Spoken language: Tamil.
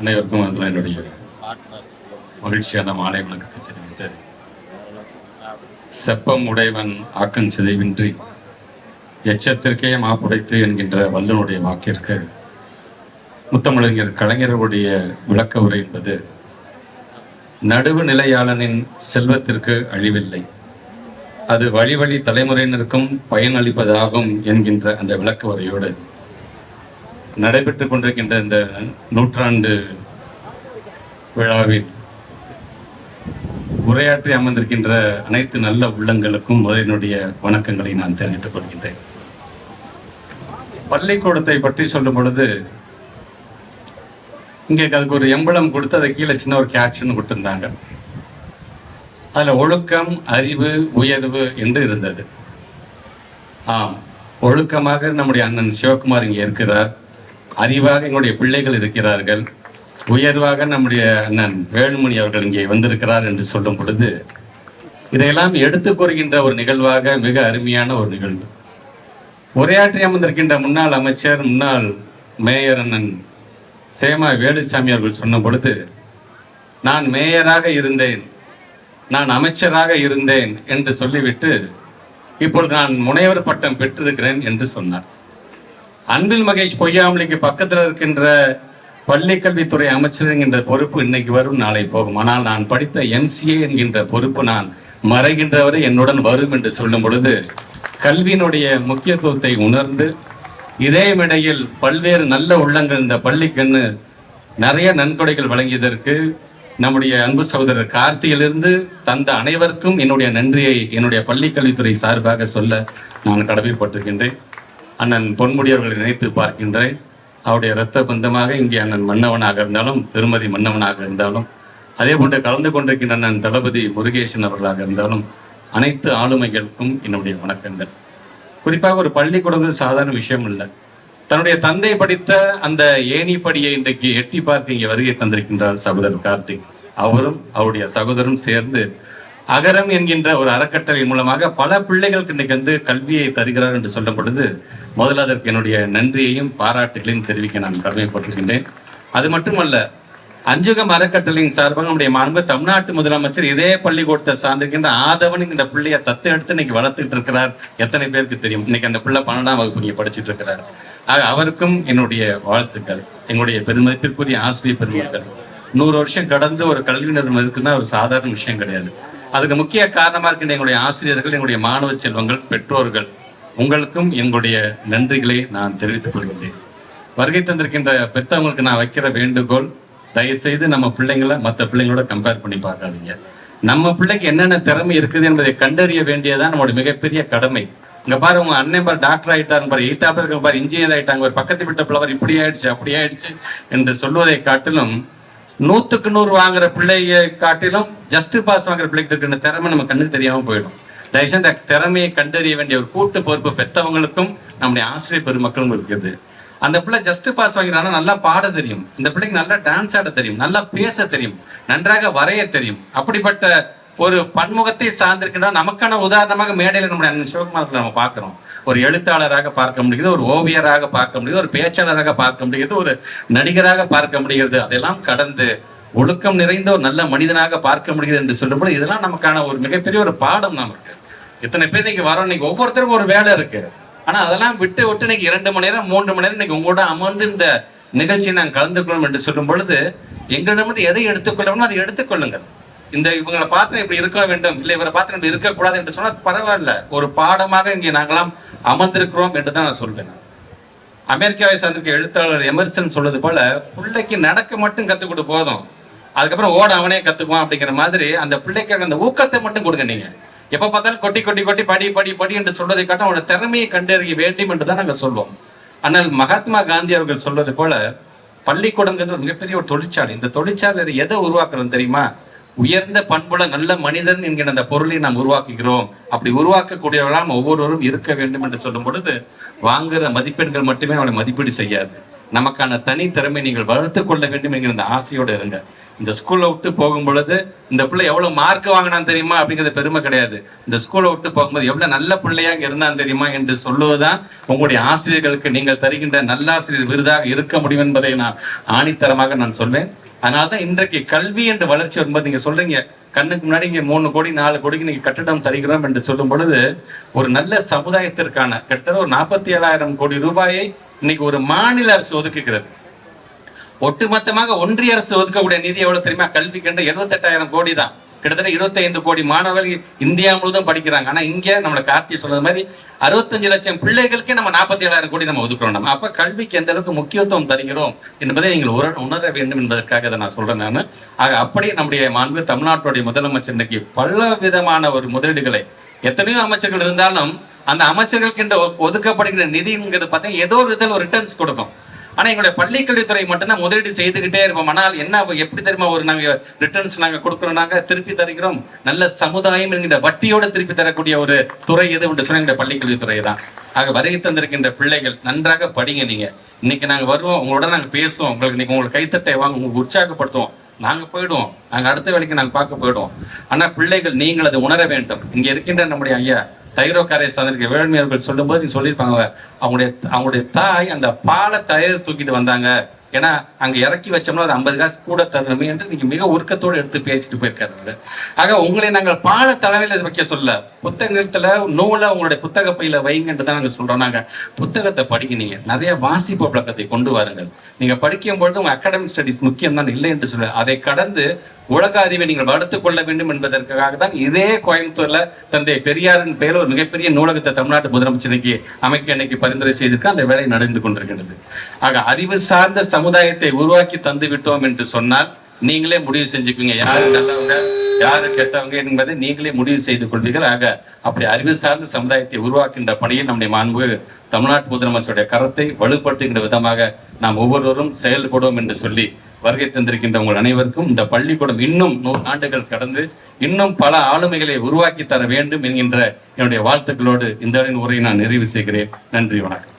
அனைவருக்கும் அதில் என்னுடைய மகிழ்ச்சியான மாலை வணக்கத்தை தெரிவித்து செப்பம் உடையவன் ஆக்கம் சிதைவின்றி எச்சத்திற்கே மாப்புடைத்து என்கின்ற வல்லனுடைய வாக்கிற்கு முத்தமிழறிஞர் கலைஞருடைய விளக்க உரை என்பது நடுவு நிலையாளனின் செல்வத்திற்கு அழிவில்லை. அது வழி வழி தலைமுறையினருக்கும் பயனளிப்பதாகும் என்கின்ற அந்த விளக்க உரையோடு நடைபெற்றுக் கொண்டிருக்கின்ற இந்த நூற்றாண்டு விழாவில் உரையாற்றி அமர்ந்திருக்கின்ற அனைத்து நல்ல உள்ளங்களுக்கும் முதலினுடைய வணக்கங்களை நான் தெரிவித்துக் கொள்கின்றேன். பள்ளிக்கூடத்தை பற்றி சொல்லும் பொழுது இங்கே அதுக்கு ஒரு எம்பளம் கொடுத்து அதை கீழே சின்ன ஒரு கேப்ஷன் கொடுத்துருந்தாங்க. அதில் ஒழுக்கம் அறிவு உயர்வு என்று இருந்தது. ஆம் ஒழுக்கமாக நம்முடைய அண்ணன் சிவகுமார் இங்கே இருக்கிறார். அறிவாக எங்களுடைய பிள்ளைகள் இருக்கிறார்கள். உயர்வாக நம்முடைய அண்ணன் வேலுமணி அவர்கள் இங்கே வந்திருக்கிறார் என்று சொல்லும் பொழுது இதையெல்லாம் எடுத்துக் கூறுகின்ற ஒரு நிகழ்வாக மிக அருமையான ஒரு நிகழ்வு. உரையாற்றி அமர்ந்திருக்கின்ற முன்னாள் அமைச்சர் முன்னாள் மேயர் அண்ணன் சேமா வேலுசாமி அவர்கள் சொன்ன பொழுது நான் மேயராக இருந்தேன் நான் அமைச்சராக இருந்தேன் என்று சொல்லிவிட்டு இப்பொழுது நான் முனைவர் பட்டம் பெற்றிருக்கிறேன் என்று சொன்னார். அன்பில் மகேஷ் பொய்யாமலிக்கு பக்கத்தில் இருக்கின்ற பள்ளி கல்வித்துறை அமைச்சர் என்கின்ற பொறுப்பு இன்னைக்கு வரும் நாளை போகும். ஆனால் நான் படித்த எம்சிஏ என்கின்ற பொறுப்பு நான் மறைகின்றவரை என்னுடன் வரும் என்று சொல்லும் பொழுது கல்வியினுடைய முக்கியத்துவத்தை உணர்ந்து இதே மேடையில் பல்வேறு நல்ல உள்ளங்கள் இந்த பள்ளிக்கண்ணு நிறைய நன்கொடைகள் வழங்கியதற்கு நம்முடைய அன்பு சகோதரர் கார்த்தியிலிருந்து தந்த அனைவருக்கும் என்னுடைய நன்றியை என்னுடைய பள்ளிக்கல்வித்துறை சார்பாக சொல்ல நான் கடமைப்பட்டிருக்கின்றேன். அண்ணன் பொன்முடி அவர்களை நினைத்து பார்க்கின்றேன். அவருடைய இரத்த பந்தமாக இங்கே அண்ணன் மன்னவனாக இருந்தாலும் திருமதி மன்னவனாக இருந்தாலும் அதே போன்று கலந்து கொண்டிருக்கின்ற அண்ணன் தளபதி முருகேசன் அவர்களாக இருந்தாலும் அனைத்து ஆளுமைகளுக்கும் என்னுடைய வணக்கங்கள். குறிப்பாக ஒரு பள்ளிக்கூடங்கிறது சாதாரண விஷயம் இல்லை. தன்னுடைய தந்தை படித்த அந்த ஏணி படியை இன்றைக்கு எட்டி பார்க்க இங்கே வருகை தந்திருக்கின்றார் சகோதரர் கார்த்திக். அவரும் அவருடைய சகோதரரும் சேர்ந்து அகரம் என்கின்ற ஒரு அறக்கட்டளை மூலமாக பல பிள்ளைகளுக்கு இன்னைக்கு வந்து கல்வியை தருகிறார் என்று சொல்லும் பொழுது முதல்ல அதற்கு என்னுடைய நன்றியையும் பாராட்டுகளையும் தெரிவிக்க நான் கடமைப்பட்டிருக்கின்றேன். அது மட்டுமல்ல அஞ்சுகம் அறக்கட்டளையின் சார்பாக நம்முடைய மாண்பு தமிழ்நாட்டு முதலமைச்சர் இதே பள்ளிக்கூடத்தை சார்ந்திருக்கின்ற ஆதவன் என்கிற பிள்ளையை தத்து எடுத்து இன்னைக்கு வளர்த்துட்டு இருக்கிறார். எத்தனை பேருக்கு தெரியும்? இன்னைக்கு அந்த பிள்ளை பன்னெண்டாம் வகுப்பு இங்க படிச்சிட்டு இருக்கிறார். ஆக அவருக்கும் என்னுடைய வாழ்த்துக்கள். எங்களுடைய பெருமதிப்பிற்குரிய ஆசிரியர் பெருமக்கள். நூறு வருஷம் கடந்து ஒரு கல்வி நிறுவனம் இருக்குன்னா ஒரு சாதாரண விஷயம் கிடையாது. அதுக்கு முக்கிய காரணமாக இருக்கின்ற எங்களுடைய ஆசிரியர்கள் எங்களுடைய மாணவ செல்வங்கள் பெற்றோர்கள் உங்களுக்கும் எங்களுடைய நன்றிகளை நான் தெரிவித்துக் கொள்கின்றேன். வருகை தந்திருக்கின்ற பெற்றவங்களுக்கு நான் வைக்கிற வேண்டுகோள் தயவுசெய்து நம்ம பிள்ளைங்களை மற்ற பிள்ளைங்களோட கம்பேர் பண்ணி பார்க்காதீங்க. நம்ம பிள்ளைக்கு என்னென்ன திறமை இருக்குது என்பதை கண்டறிய வேண்டியதான் நம்மளோட மிகப்பெரிய கடமை. இங்க பாரு உங்க அண்ணன் பாரு டாக்டர் ஆயிட்டாரு பாரு எய்த்தாப்ல இருக்க பாரு இன்ஜினியர் ஆயிட்டாங்க ஒரு பக்கத்து விட்ட பிள்ளவர் இப்படி ஆயிடுச்சு அப்படி ஆயிடுச்சு என்று சொல்வதை காட்டிலும் நூத்துக்கு நூறு வாங்குற பிள்ளைய காட்டிலும் ஜஸ்ட் பாஸ் வாங்குற பிள்ளைக்கு இருக்கிற திறமை நம்ம கண்ணுக்கு தெரியாம போயிடும். தயவுசெய்து அந்த திறமையை கண்டறிய வேண்டிய ஒரு கூட்டு பொறுப்பு பெற்றவங்களுக்கும் நம்முடைய ஆசிரியர் பெருமக்களும் இருக்குது. அந்த பிள்ளை ஜஸ்ட் பாஸ் வாங்கிறானா நல்லா பாட தெரியும். இந்த பிள்ளைக்கு நல்லா டான்ஸ் ஆட தெரியும் நல்லா பேச தெரியும் நன்றாக வரைய தெரியும். அப்படிப்பட்ட ஒரு பன்முகத்தை சார்ந்திருக்கின்றா நமக்கான உதாரணமாக மேடையில் நம்முடைய அண்ணன் சிவகுமார் நம்ம பார்க்குறோம். ஒரு எழுத்தாளராக பார்க்க முடியுது ஒரு ஓவியராக பார்க்க முடியுது ஒரு பேச்சாளராக பார்க்க முடியுது ஒரு நடிகராக பார்க்க முடிகிறது. அதெல்லாம் கடந்து ஒழுக்கம் நிறைந்த ஒரு நல்ல மனிதனாக பார்க்க முடியுது என்று சொல்லும்போது இதெல்லாம் நமக்கான ஒரு மிகப்பெரிய ஒரு பாடம் நமக்கு இத்தனை பேர் இன்னைக்கு வரோம் இன்னைக்கு ஒவ்வொருத்தருக்கும் ஒரு வேலை இருக்கு. ஆனா அதெல்லாம் விட்டு விட்டு இன்னைக்கு இரண்டு மணி நேரம் மூன்று மணி நேரம் இன்னைக்கு உங்களோட அமர்ந்து இந்த நிகழ்ச்சியை நாங்கள் கலந்து கொள்ளும் என்று சொல்லும் பொழுது எங்களிடமிருந்து எதை எடுத்துக்கொள்ளணும் அதை எடுத்துக்கொள்ளுங்கள். இந்த இவங்களை பார்த்து இப்படி இருக்க வேண்டும் இல்லை இவரை பார்த்து இப்படி இருக்கக்கூடாது என்று சொன்னால் பரவாயில்ல. ஒரு பாடமாக இங்கே நாங்களாம் அமர்ந்திருக்கிறோம் என்று தான் நான் சொல்வேன். அமெரிக்காவை சார்ந்திருக்க எழுத்தாளர் எமர்சன் சொல்வது போல பிள்ளைக்கு நடக்க மட்டும் கத்துக் கொடு போதும். அதுக்கப்புறம் ஓட அவனே கத்துக்குவான் அப்படிங்கிற மாதிரி அந்த பிள்ளைக்கு அந்த ஊக்கத்தை மட்டும் கொடுங்க நீங்க. எப்ப பார்த்தாலும் கொட்டி கொட்டி கொட்டி படி படி படி என்று சொல்வதை காட்ட அவனோட திறமையை கண்டறிய வேண்டும் என்று தான் நாங்கள் சொல்வோம். ஆனால் மகாத்மா காந்தி அவர்கள் சொல்வது போல பள்ளிக்கூடங்கிறது மிகப்பெரிய ஒரு தொழிற்சாலை. இந்த தொழிற்சாலை எதை உருவாக்குறது தெரியுமா? உயர்ந்த பண்புள்ள நல்ல மனிதன் என்கிற அந்த பொருளை நாம் உருவாக்குகிறோம். அப்படி உருவாக்கக்கூடியவர்களாம் ஒவ்வொருவரும் இருக்க வேண்டும் என்று சொல்லும் பொழுது வாங்குற மதிப்பெண்கள் மட்டுமே அவளை மதிப்பீடு செய்யாது. நமக்கான தனி திறமை நீங்கள் வளர்த்து கொள்ள வேண்டும் என்கிற இந்த ஆசையோடு இருங்க இந்த ஸ்கூலை விட்டு போகும் பொழுது இந்த பிள்ளை எவ்வளவு மார்க் வாங்கினான் தெரியுமா? அப்படிங்கிறது பெருமை கிடையாது. இந்த ஸ்கூலை விட்டு போகும்போது எவ்வளவு நல்ல பிள்ளையா இருந்தான் தெரியுமா என்று சொல்லுவதுதான் உங்களுடைய ஆசிரியர்களுக்கு நீங்கள் தருகின்ற நல்லாசிரியர் விருதாக இருக்க முடியும் என்பதை நான் ஆணித்தரமாக நான் சொல்வேன். அதனாலதான் இன்றைக்கு கல்வி என்ற வளர்ச்சி வரும்போது நீங்க சொல்றீங்க. கண்ணுக்கு முன்னாடி இங்கே மூணு கோடி நாலு கோடிக்கு நீங்க கட்டிடம் தருகிறோம் என்று சொல்லும் பொழுது ஒரு நல்ல சமுதாயத்திற்கான கிட்டத்தட்ட ஒரு நாற்பத்தி ஏழாயிரம் கோடி ரூபாயை இன்னைக்கு ஒரு மாநில அரசு ஒதுக்குகிறது. ஒட்டுமொத்தமாக ஒன்றிய அரசு ஒதுக்கக்கூடிய நிதி எவ்வளவு தெரியுமா? கல்விக்கென்று எழுபத்தெட்டாயிரம் கோடி தான். கிட்டத்தட்ட 25 கோடி மாணவர்கள் இந்தியா முழுவதும் படிக்கிறாங்க. ஆனா இங்க நம்மள கார்த்தி சொன்னது மாதிரி அறுபத்தஞ்சு லட்சம் பிள்ளைகளுக்கே நம்ம நாற்பத்தி ஏழாயிரம் கோடி நம்ம ஒதுக்குறோம் நம்ம. அப்ப கல்விக்கு எந்த அளவுக்கு முக்கியத்துவம் தருகிறோம் என்பதை நீங்கள் உர உணர வேண்டும் என்பதற்காக இதை நான் சொல்றேன் நான். ஆக அப்படியே நம்முடைய மாண்பு தமிழ்நாட்டுடைய முதலமைச்சர் இன்னைக்கு பல விதமான ஒரு முதலீடுகளை எத்தனையோ அமைச்சர்கள் இருந்தாலும் அந்த அமைச்சர்களுக்கு என்று ஒதுக்கப்படுகிற நிதிங்கிறது பார்த்தீங்கன்னா ஏதோ ஒரு இதில் ஒரு ரிட்டர்ன்ஸ் கொடுக்கும். ஆனா எங்களுடைய பள்ளிக்கல்வித்துறை மட்டும்தான் முதலீடு செய்துகிட்டே இருப்போம். ஆனால் என்ன எப்படி தெரியுமா ஒரு நாங்க ரிட்டர்ன்ஸ் நாங்க கொடுக்குறோம்? நாங்க திருப்பி தருகிறோம். நல்ல சமுதாயம் என்கிற வட்டியோட திருப்பி தரக்கூடிய ஒரு துறை எது என்று சொன்ன பள்ளி பள்ளிக்கல்வித்துறை தான். ஆக வருகை தந்திருக்கின்ற பிள்ளைகள் நன்றாக படிங்க நீங்க. இன்னைக்கு நாங்க வருவோம். உங்களோட நாங்க பேசுவோம். உங்களுக்கு இன்னைக்கு உங்களுக்கு கைத்தட்டை வாங்க உங்களுக்கு உற்சாகப்படுத்துவோம். நாங்க போயிடுவோம். நாங்க அடுத்த வேலைக்கு நாங்க பார்க்க போயிடுவோம். ஆனா பிள்ளைகள் நீங்கள் அதை உணர வேண்டும். இங்க இருக்கின்ற நம்முடைய ஐயா தைரோ காரை சாதனைக்கு வேளாண்மை சொல்லும்போது நீ சொல்லியிருப்பாங்க. அவங்களுடைய அவங்களுடைய தாய் அந்த பாலை தயிர் தூக்கிட்டு வந்தாங்க. ஏன்னா அங்க இறக்கி வச்சோம்னா அது ஐம்பது காசு கூட தரணுமே என்று நீங்க மிக உருக்கத்தோடு எடுத்து பேசிட்டு போயிருக்காரு ஆக உங்களை நாங்கள் பால தலைமையில வைக்க சொல்ல புத்தகத்துல நூலை உங்களுடைய புத்தக பையில வைங்கன்ட்டு தான் நாங்க சொல்றோம். நாங்க புத்தகத்தை படிக்க நீங்க நிறைய வாசிப்பு பழக்கத்தை கொண்டு வாருங்கள். நீங்க படிக்கும் பொழுது உங்க அகாடமிக் ஸ்டடிஸ் முக்கியம் தான் இல்லை என்று சொல்ல அதை கடந்து உலக அறிவை நீங்கள் வளர்த்துக் கொள்ள வேண்டும் என்பதற்காக தான் இதே கோயம்புத்தூர்ல தந்தை பெரியாரின் பெயர் ஒரு மிகப்பெரிய நூலகத்தை தமிழ்நாட்டு முதலமைச்சருக்கு அமைக்க இன்னைக்கு பரிந்துரை செய்திருக்க அந்த வேலை நடந்து கொண்டிருக்கிறது ஆக அறிவு சார்ந்த சமுதாயத்தை உருவாக்கி தந்து விட்டோம் என்று சொன்னால் நீங்களே முடிவு செஞ்சுக்குவீங்க. யாரு நல்லவங்க யாரு கெட்டவங்க என்பதை நீங்களே முடிவு செய்து கொள்வீர்கள். ஆக அப்படி அறிவு சார்ந்த சமுதாயத்தை உருவாக்கின்ற பணியில் நம்முடைய மாண்பு தமிழ்நாட்டு முதலமைச்சருடைய கரத்தை வலுப்படுத்துகின்ற விதமாக நாம் ஒவ்வொருவரும் செயல்படுவோம் என்று சொல்லி வருகை தந்திருக்கின்ற உங்கள் அனைவருக்கும் இந்த பள்ளிக்கூடம் இன்னும் நூறு ஆண்டுகள் கடந்து இன்னும் பல ஆளுமைகளை உருவாக்கி தர வேண்டும் என்கின்ற என்னுடைய வாழ்த்துக்களோடு இந்த உரையை நான் நிறைவு செய்கிறேன். நன்றி வணக்கம்.